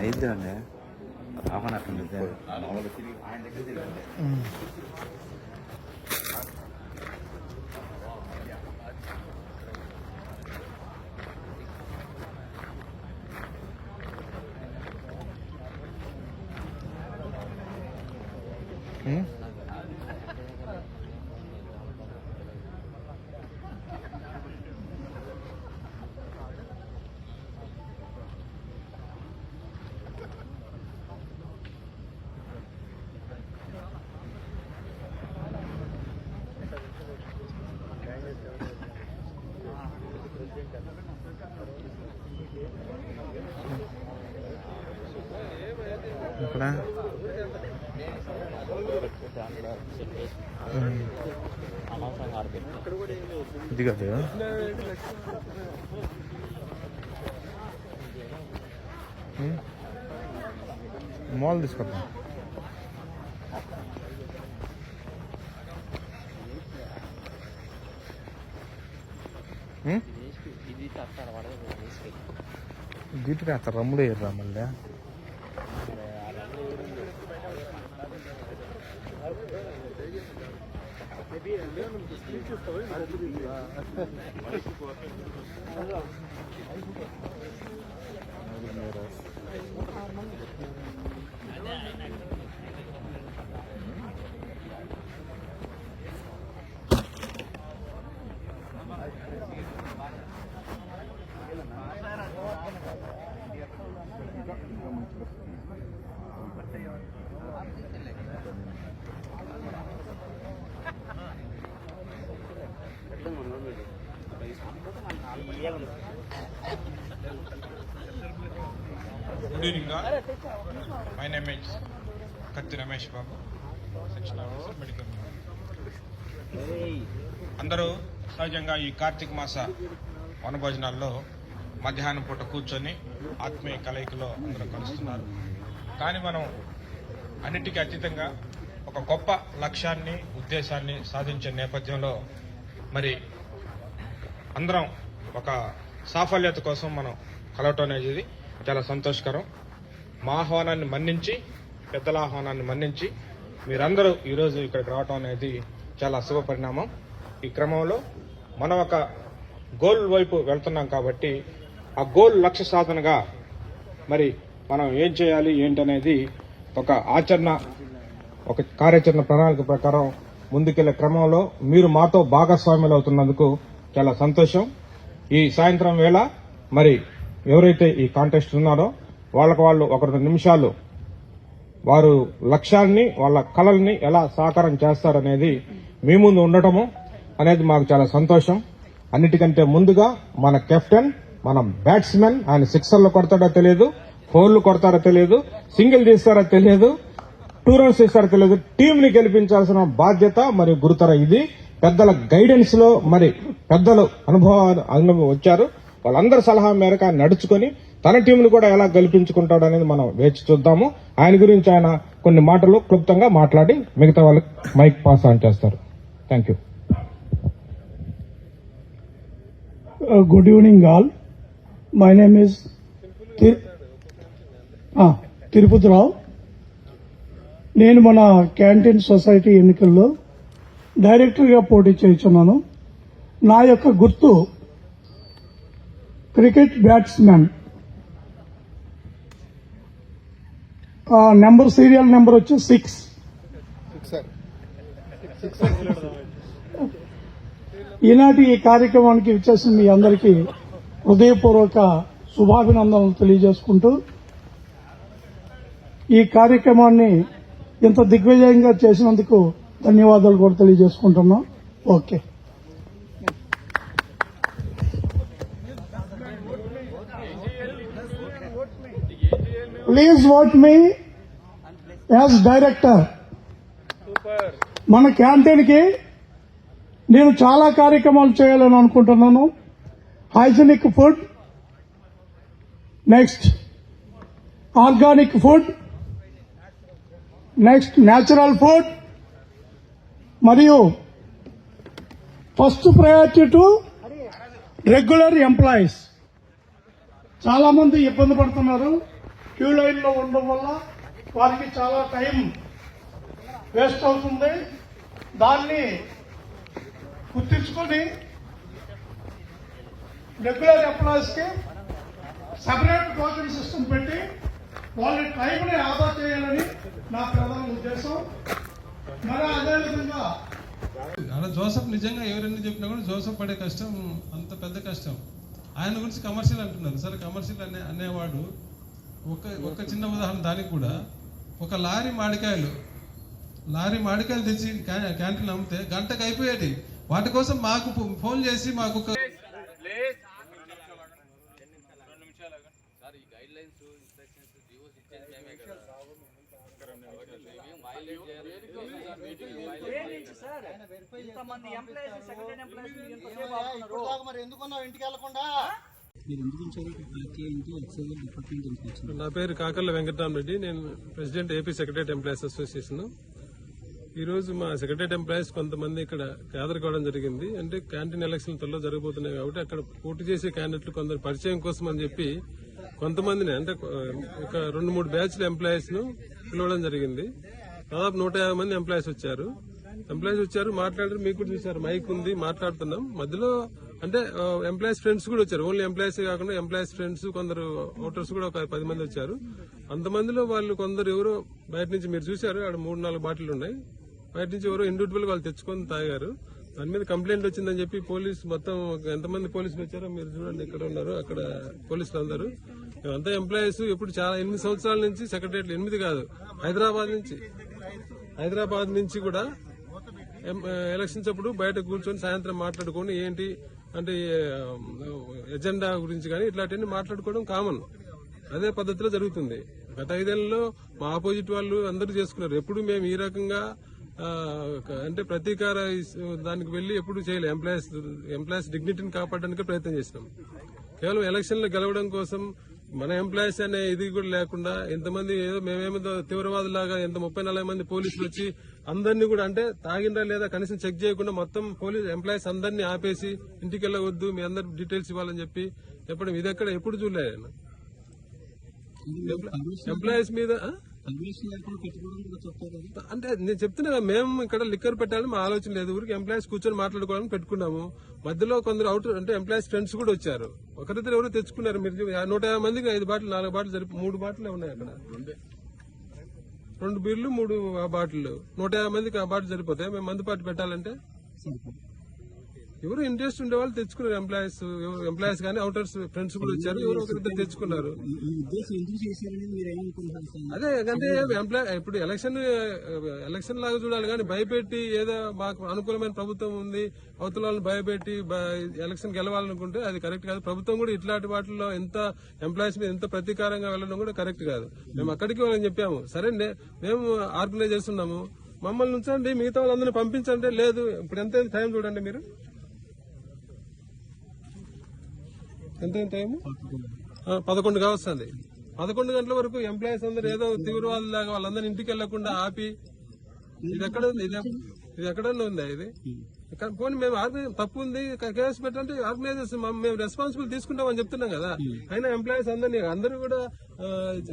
అయిద్దండి half an అట్లా ఇక్కడ ఇది కాదు మాల్ తీసుకొద్దాం. గిట్టుగా కాస్త రమ్ముడు వేయరా మళ్ళీ? Спасибо. Good evening my name is Kathi Ramesh Babu section officer medical అందరూ సహజంగా ఈ కార్తీక మాస వనభోజనాల్లో మధ్యాహ్నం పూట కూర్చొని ఆత్మీయ కలయికలో అందరూ కలుస్తున్నారు. కానీ మనం అన్నిటికీ అతీతంగా ఒక గొప్ప లక్ష్యాన్ని ఉద్దేశాన్ని సాధించే నేపథ్యంలో మరి అందరం ఒక సాఫల్యత కోసం మనం కలవటం అనేది చాలా సంతోషకరం. మా ఆహ్వానాన్ని మన్నించి పెద్దల ఆహ్వానాన్ని మన్నించి మీరందరూ ఈరోజు ఇక్కడికి రావటం అనేది చాలా శుభ పరిణామం. ఈ క్రమంలో మనం ఒక గోల్ వైపు వెళ్తున్నాం కాబట్టి ఆ గోల్ లక్ష్య సాధనగా మరి మనం ఏం చేయాలి ఏంటనేది ఒక ఆచరణ ఒక కార్యాచరణ ప్రణాళిక ప్రకారం ముందుకెళ్ళే క్రమంలో మీరు మాతో భాగస్వాములు అవుతున్నందుకు చాలా సంతోషం. ఈ సాయంత్రం వేళ మరి ఎవరైతే ఈ కాంటెస్ట్ ఉన్నారో వాళ్ళకు వాళ్ళు ఒక రెండు నిమిషాలు వారు లక్ష్యాన్ని వాళ్ళ కళల్ని ఎలా సాకారం చేస్తారనేది మీ ముందు ఉండటము అనేది మాకు చాలా సంతోషం. అన్నిటికంటే ముందుగా మన కెప్టెన్ మన బ్యాట్స్మెన్ ఆయన సిక్సర్లు కొడతాడో తెలియదు ఫోర్లు కొడతారో తెలియదు సింగిల్ తీస్తారో తెలియదు టూ రన్స్ ఇస్తారో తెలియదు టీంని గెలిపించాల్సిన బాధ్యత మరి గురుతర ఇది. పెద్దల గైడెన్స్లో మరి పెద్దలు అనుభవాలు అనుభవం వచ్చారు. వాళ్ళందరి సలహా మేరకు ఆయన నడుచుకొని తన టీంను కూడా ఎలా గెలిపించుకుంటాడు అనేది మనం వేచి చూద్దాము. ఆయన గురించి ఆయన కొన్ని మాటలు క్లుప్తంగా మాట్లాడి మిగతా వాళ్ళకి మైక్ పాస్ ఆన్ చేస్తారు. Thank you good good all my name name Tirupati Rao Tirupati Rao నేను మన క్యాంటీన్ సొసైటీ ఎన్నికల్లో డైరెక్టర్గా పోటీ చేస్తున్నాను నా యొక్క గుర్తు cricket batsmen number serial number వచ్చి సిక్స్. ఈనాటి ఈ కార్యక్రమానికి ఇచ్చేసిన మీ అందరికీ హృదయపూర్వక శుభాభినందనలు తెలియజేసుకుంటూ ఈ కార్యక్రమాన్ని ఇంత దిగ్విజయంగా చేసినందుకు ధన్యవాదాలు కూడా తెలియజేసుకుంటున్నాం. Okay. Please vote me as director మన క్యాంటీన్కి నేను చాలా కార్యక్రమాలు చేయాలని అనుకుంటున్నాను. Hygienic food next organic food next natural food మరియు first priority to regular employees చాలామంది ఇబ్బంది పడుతున్నారు క్యూ లైన్లో ఉండడం వల్ల వారికి చాలా టైం వేస్ట్ అవుతుంది. దాన్ని గుర్తించుకొని రెగ్యులర్ ఎంప్లాయీస్కి సపరేట్ టోకెన్ సిస్టమ్ పెట్టి వాళ్ళ టైంని ఆదా చేయాలని నా ప్రధాన ఉద్దేశం. మరి అదేవిధంగా అలా జోసఫ్ నిజంగా ఎవరైనా చెప్పినా కూడా జోసఫ్ పడే కష్టం అంత పెద్ద కష్టం. ఆయన గురించి కమర్షియల్ అంటున్నారు. సరే కమర్షియల్ అనే అనేవాడు ఒక ఒక చిన్న ఉదాహరణ దానికి కూడా. ఒక లారీ మామిడికాయలు లారీ మామిడికాయలు తెచ్చి క్యా- క్యాంటీన్ అమ్మితే గంటకు అయిపోయేటి. వాటి కోసం మాకు ఫోన్ చేసి మాకు ఒక ఇంతమంది ఎంప్లాయీస్ సెక్రటరీ ఎంప్లాయీస్ ఎంతసేపు ఆపుతున్నారు. మరి. ఎందుకున్నావు? ఇంటికి వెళ్ళకుండా. నా పేరు కాకర్ల వెంకటరామరెడ్డి. నేను president AP secretary employees association ఈరోజు మా సెక్రటరీ ఎంప్లాయీస్ కొంతమంది ఇక్కడ గ్యాదర్ కావడం జరిగింది. అంటే క్యాంటీన్ ఎలక్షన్ త్వరలో జరగబోతున్నాయి కాబట్టి అక్కడ పోటీ చేసే క్యాండిడేట్లు కొందరు పరిచయం కోసం అని చెప్పి కొంతమందిని అంటే ఒక రెండు మూడు బ్యాచ్ల ఎంప్లాయీస్ను పిలవడం జరిగింది. దాదాపు నూట యాభై మంది ఎంప్లాయీస్ వచ్చారు. ఎంప్లాయీస్ వచ్చారు మాట్లాడారు మీకు కూడా చూసారు మైక్ ఉంది మాట్లాడుతున్నాం. మధ్యలో అంటే ఎంప్లాయీస్ ఫ్రెండ్స్ కూడా వచ్చారు. ఓన్లీ ఎంప్లాయీస్ కాకుండా ఎంప్లాయీస్ ఫ్రెండ్స్ కొందరు ఓటర్స్ కూడా ఒక పది మంది వచ్చారు. అంతమందిలో వాళ్ళు కొందరు ఎవరో బయట నుంచి మీరు చూశారు అక్కడ మూడు నాలుగు బాటిల్ ఉన్నాయి. బయట నుంచి ఎవరో ఇండివిజువల్ వాళ్ళు తెచ్చుకొని తాగారు. దాని మీద కంప్లైంట్ వచ్చిందని చెప్పి పోలీస్ మొత్తం ఎంతమంది పోలీసులు వచ్చారో మీరు చూడండి ఇక్కడ ఉన్నారు అక్కడ పోలీసులు అందరూ. అంతా ఎంప్లాయీస్ ఇప్పుడు చాలా ఎనిమిది సంవత్సరాల నుంచి సెక్రటరియట్లు ఎనిమిది కాదు హైదరాబాద్ నుంచి. హైదరాబాద్ నుంచి కూడా ఎలక్షన్స్ అప్పుడు బయట కూర్చొని సాయంత్రం మాట్లాడుకొని ఏంటి అంటే ఎజెండా గురించి కానీ ఇట్లాంటివన్నీ మాట్లాడుకోవడం కామన్. అదే పద్ధతిలో జరుగుతుంది. గత ఐదేళ్ళలో మా ఆపోజిట్ వాళ్ళు అందరూ చేసుకున్నారు. ఎప్పుడు మేము ఈ రకంగా అంటే ప్రతీకార దానికి వెళ్ళి ఎప్పుడు చేయలేదు ఎంప్లాయీస్ ఎంప్లాయీస్ డిగ్నిటీని కాపాడడానికి ప్రయత్నం చేసినాం. కేవలం ఎలక్షన్లు గెలవడం కోసం మన ఎంప్లాయీస్ అనే ఇది కూడా లేకుండా ఎంతమంది ఏదో మేమేమో తీవ్రవాదులాగా ఎంత ముప్పై నలభై మంది పోలీసులు వచ్చి అందరినీ కూడా అంటే తాగిందా లేదా కనీసం చెక్ చేయకుండా మొత్తం పోలీస్ ఎంప్లాయీస్ అందరినీ ఆపేసి ఇంటికి వెళ్ళవద్దు మీ అందరి డీటెయిల్స్ ఇవ్వాలని చెప్పి చెప్పడం. ఇది ఎక్కడ? ఎప్పుడు చూడలేదు ఎంప్లాయీస్ మీద అంటే నేను చెప్తున్నా మేము ఇక్కడ లిక్కర్ పెట్టాలని మా ఆలోచన లేదు. ఊరికి ఎంప్లాయీస్ కూర్చొని మాట్లాడుకోవాలని పెట్టుకున్నాము. మధ్యలో కొందరు అవుట్ అంటే ఎంప్లాయీస్ ఫ్రెండ్స్ కూడా వచ్చారు. ఒకరిద్దరు ఎవరో తెచ్చుకున్నారు. మీరు నూట యాభై మందికి ఐదు బాటిల్ నాలుగు బాటిల్ సరిపో మూడు బాటిల్ ఉన్నాయి అక్కడ. రెండు. బీర్లు మూడు ఆ బాటిల్ నూట యాభై మందికి ఆ బాటిల్ సరిపోతాయి? మేము మందు పాటు పెట్టాలంటే? ఎవరు ఇంట్రెస్ట్ ఉండే వాళ్ళు తెచ్చుకున్నారు ఎంప్లాయీస్ ఎంప్లాయీస్ కానీ అవుటర్స్ ఫ్రెండ్స్ కూడా వచ్చారు ఎవరు ఒకరిద్దరు తెచ్చుకున్నారు? అదే అంటే ఎంప్లాయ్ ఇప్పుడు ఎలక్షన్ ఎలక్షన్ లాగా చూడాలి కానీ భయపెట్టి ఏదో మాకు అనుకూలమైన ప్రభుత్వం ఉంది అవతల వాళ్ళని భయపెట్టి ఎలక్షన్ గెలవాలనుకుంటే అది కరెక్ట్ కాదు. ప్రభుత్వం కూడా ఇట్లాంటి వాటిల్లో ఎంత ఎంప్లాయీస్ మీద ఎంత ప్రతీకారంగా వెళ్ళడం కూడా కరెక్ట్ కాదు. మేము అక్కడికి వాళ్ళని చెప్పాము. సరే మేము ఆర్గనైజ్ చేస్తున్నాము మమ్మల్ని ఉంచండి మిగతా వాళ్ళందరినీ పంపించండి. లేదు ఇప్పుడు ఎంత టైం చూడండి మీరు? ఎంత టైము ఆ, పదకొండు కావస్తుంది. పదకొండు గంటల వరకు ఎంప్లాయీస్ అందరూ ఏదో తీవ్రవాదులాగా వాళ్ళందరూ ఇంటికి వెళ్ళకుండా ఆపి ఇది ఎక్కడ ఉంది? ఇది ఎక్కడ- ఇది ఎక్కడన్నా ఉందా ఇది? పోనీ మేము ఆర్గనైజ్ తప్పు ఉంది కేసు పెట్టంటే ఆర్గనైజర్స్ మేము రెస్పాన్సిబుల్ తీసుకుంటామని చెప్తున్నాం కదా. అయినా ఎంప్లాయీస్ అందరినీ అందరూ కూడా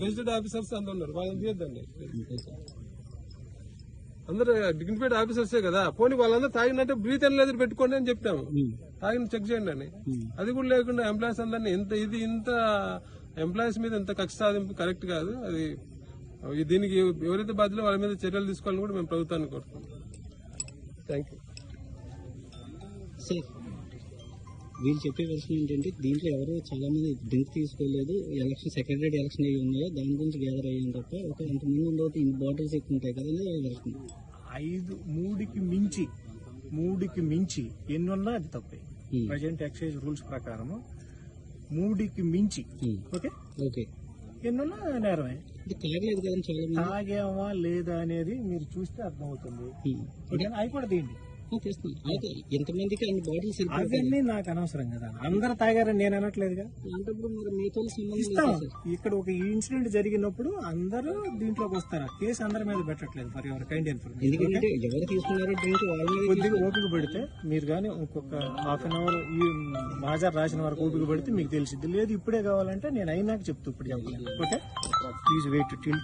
రిజిస్టర్డ్ ఆఫీసర్స్ అందరూ ఉన్నారు. వాళ్ళని తీయద్దండి. అందరూ డిగ్నిఫైడ్ ఆఫీసర్సే కదా. పోనీ వాళ్ళందరూ తాగినట్టే బ్రీత్ ఎనలైజర్ పెట్టుకోండి అని చెప్పాము తాగిన చెక్ చేయండి అని. అది కూడా లేకుండా ఎంప్లాయీస్ అందరినీ ఇంత ఇది ఇంత ఎంప్లాయీస్ మీద ఇంత కక్ష సాధింపు కరెక్ట్ కాదు. అది దీనికి ఎవరైతే బాధ్యులో వాళ్ళ మీద చర్యలు తీసుకోవాలని కూడా మేము ప్రభుత్వాన్ని కోరుతున్నాం థ్యాంక్ యూ సార్ వీళ్ళు చెప్పే విషయం ఏంటంటే దీంట్లో ఎవరు చాలా మంది డ్రింక్ తీసుకోలేదు ఎలక్షన్ సెక్రటరీ ఎలక్షన్ అయ్యి ఉన్నాయో దాని గురించి గ్యాదర్ అయ్యాం తప్ప ఒక ఉండవు ఇన్ని బాటిల్స్ ఎక్కువ ఉంటాయి కదా వెళ్తుంది ఐదు మూడుకి మించి మూడుకి మించి ఎన్నున్నా అది తప్పే. Hmm. ప్రజెంట్ ఎక్సైజ్ రూల్స్ ప్రకారము మూడుకి మించి Hmm. ఓకే? ఓకే. ఎన్నున్నా నేరమే. తాగామా లేదా అనేది మీరు చూస్తే అర్థమవుతుంది. ఓకే అవి కూడా తీయండి. అయితే ఎంతమందికి అన్ని అవన్నీ నాకు అనవసరం కదా. అందరు తాగారని నేను అనట్లేదుగా? అంటే ఇప్పుడు మరి మీతో ఇస్తాం. ఇక్కడ ఒక ఇన్సిడెంట్ జరిగినప్పుడు అందరూ దీంట్లోకి వస్తారు. కేసు అందరి మీద పెట్టట్లేదు ఫర్ ఎవర్ కైండ్ ఇన్ఫర్మేషన్ ఎందుకంటే ఎవరు తీసుకున్నారో డ్రింక్ కొద్దిగా ఓపిక పెడితే మీరు కానీ ఇంకొక హాఫ్ అన్ అవర్ ఈ మా మాజార్ రాసిన వరకు ఓపిక పడితే మీకు తెలిసిద్ది. లేదు ఇప్పుడే కావాలంటే నేను అయినాక చెప్తూ ఇప్పుడు చెప్పలేదు ఓకే ప్లీజ్ వెయిట్ టిల్